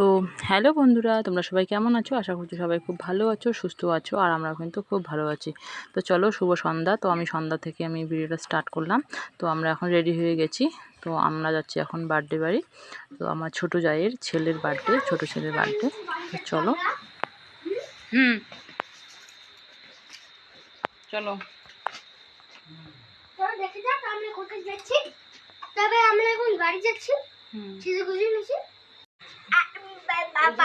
তো হ্যালো বন্ধুরা তোমরা সবাই কেমন আছো? আশা করছি সবাই খুব ভালো আছো সুস্থ আছো আর আমরা কিন্তু খুব ভালো আছি। তো চলো শুভ সন্ধ্যা। তো আমি সন্ধ্যা থেকে আমি ভিডিওটা স্টার্ট করলাম। তো আমরা এখন রেডি হয়ে গেছি। তো আমরা যাচ্ছি এখন বার্থডে বাড়ি। তো আমার ছোট জায়ের ছেলের বার্থডে ছোট ছেলের বার্থডে তো চলো। হুম। চলো। দেখে যাক আমরা কোথায় যাচ্ছি। তবে আমরা এখন বাড়ি যাচ্ছি। হুম। বাবা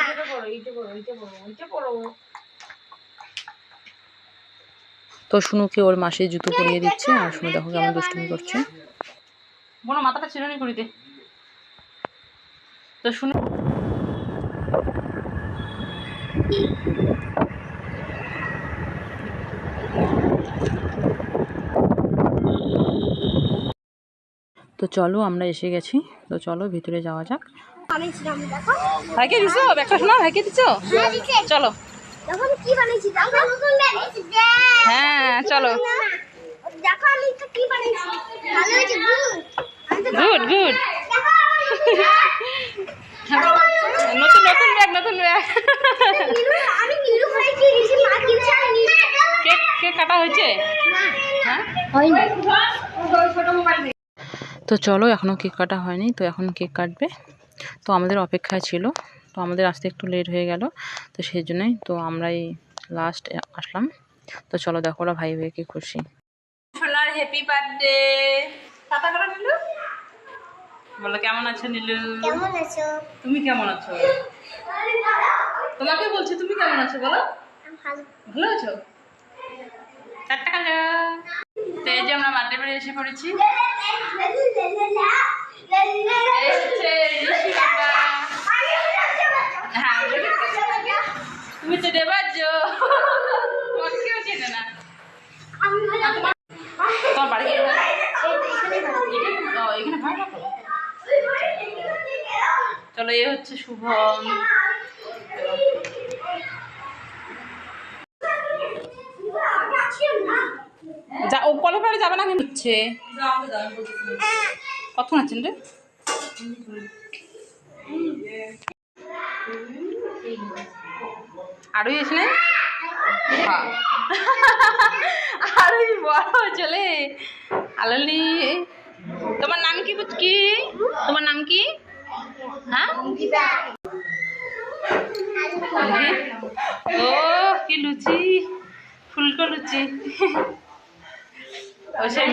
তো শুনুকে ওর মাসে জুতো পরিয়ে দিচ্ছে আর শুনু দেখো কেমন দুষ্টুমি করছে। বোনো মাথাটা ছিড়নি করিতে তো শুনু। তো চলো আমরা এসে গেছি। তো চলো ভিতরে যাওয়া যাক। ভাইকে দিছো? ব্যাগটা শোনা ভাইকে দিছো? হ্যাঁ চলো। হ্যাঁ চলো। গুড। গুড নতুন নতুন ব্যাগ নতুন ব্যাগ। কেক কেক কাটা হয়েছে? হ্যাঁ? তো চলো এখনও কেক কাটা হয়নি তো এখন কেক কাটবে। তো আমাদের অপেক্ষায় ছিল তো আমাদের আসতে একটু লেট হয়ে গেল তো সেই জন্যই তো আমরাই লাস্ট আসলাম তো চলো দেখো ওরা ভাই ভাইকে খুশি সোনার হ্যাপি বার্থডে কাটা করা নিলু বলো কেমন আছো নীলু কেমন আছো তুমি কেমন আছো তোমাকে বলছি তুমি কেমন আছো বলো ভালো আছো চারটা কালো তো এই যে আমরা বার্থডে বাড়ি এসে পড়েছি হ্যাঁ, তুমি তো তোমাকে কেউ চেনে না তোমার বাড়ি? এখানে- না তো? চলো এ হচ্ছে শুভম যা ও কলের পাড়ে যাবে না কিন্তু হচ্ছে কতক্ষণ আছেন রে? আরোই এসে আরোই বড় চলে। আলালি, তোমার নাম কি বুঝ- কি? তোমার নাম কি? হ্যাঁ? ও, কি লুচি? ফুলকো লুচি। ওই সেই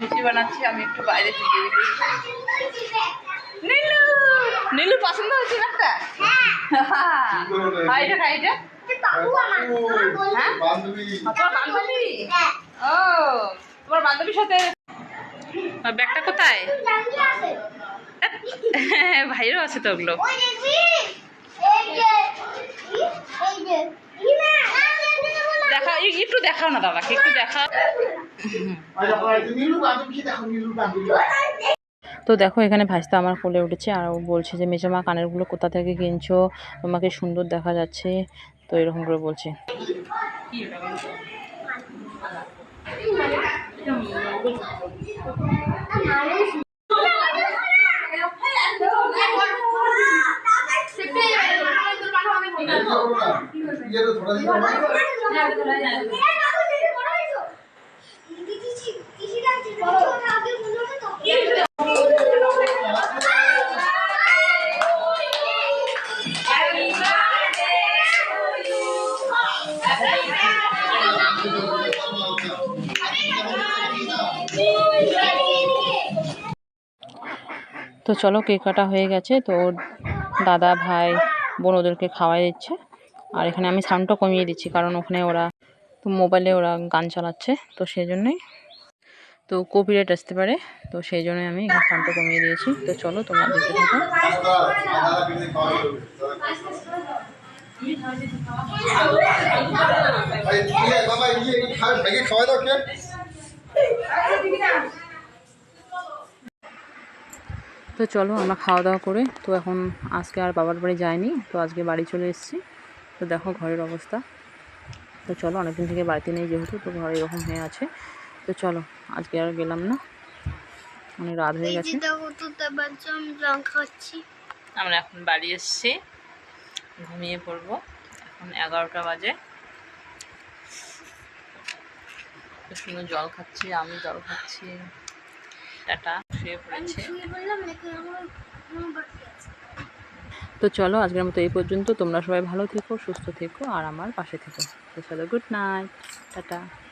লুচি বানাচ্ছি আমি একটু বাইরে থেকে নীলু! নীলু পছন্দ হয়েছে হ্যাঁ। এটা খাই এটা হ্যাঁ? তোমার বান্ধবী? হ্যাঁ। ও তোমার বান্ধবীর সাথে? আর ব্যাগটা কোথায়? জানকি আছে? তো ওগুলো। এই যে এই যে দেখা একটু দেখাও না দাদাকে একটু তো দেখো এখানে ভাইস্তা আমার ফুলে উঠেছে আর ও বলছে যে মেজামা কানেরগুলো কোথা থেকে কিনছো? তোমাকে সুন্দর দেখা যাচ্ছে। তো এরকম করে বলছে। थोड़ा তো চলো কেক কাটা হয়ে গেছে তো দাদা ভাই বোন ওদেরকে খাওয়াই দিচ্ছে। আর এখানে আমি সাউন্ডটা কমিয়ে দিচ্ছি, কারণ ওখানে ওরা তো মোবাইলে ওরা গান চালাচ্ছে, তো সেই জন্যই। তো কপিরাইট আসতে পারে, তো সেই জন্য আমি এখানে সাউন্ডটা কমিয়ে দিয়েছি। তো চলো তোমরা দেখতে থাকো। তো চলো আমরা খাওয়া দাওয়া করে, তো এখন আজকে আর বাবার বাড়ি যাইনি, তো আজকে বাড়ি চলে এসেছি। তো দেখো ঘরের অবস্থা। তো চলো অনেকদিন থেকে বাড়িতে নেই যেহেতু তো ঘরে এরকম হয়ে আছে। তো চলো আজকে আর গেলাম না। অনেক রাত হয়ে গেছে। আমরা এখন বাড়ি এসেছি। ঘুমিয়ে পড়ব। এখন এগারোটা বাজে। খুব সুন্দর জল খাচ্ছি আমি জল খাচ্ছি। টাটা শুয়ে পড়েছে শুয়ে বললাম নাকি আমার আমার বাকি আছে তো চলো, আজকের মতো এই পর্যন্ত। তোমরা সবাই ভালো থেকো, সুস্থ থেকো, আর আমার পাশে থেকো। তো চলো গুড নাইট টাটা।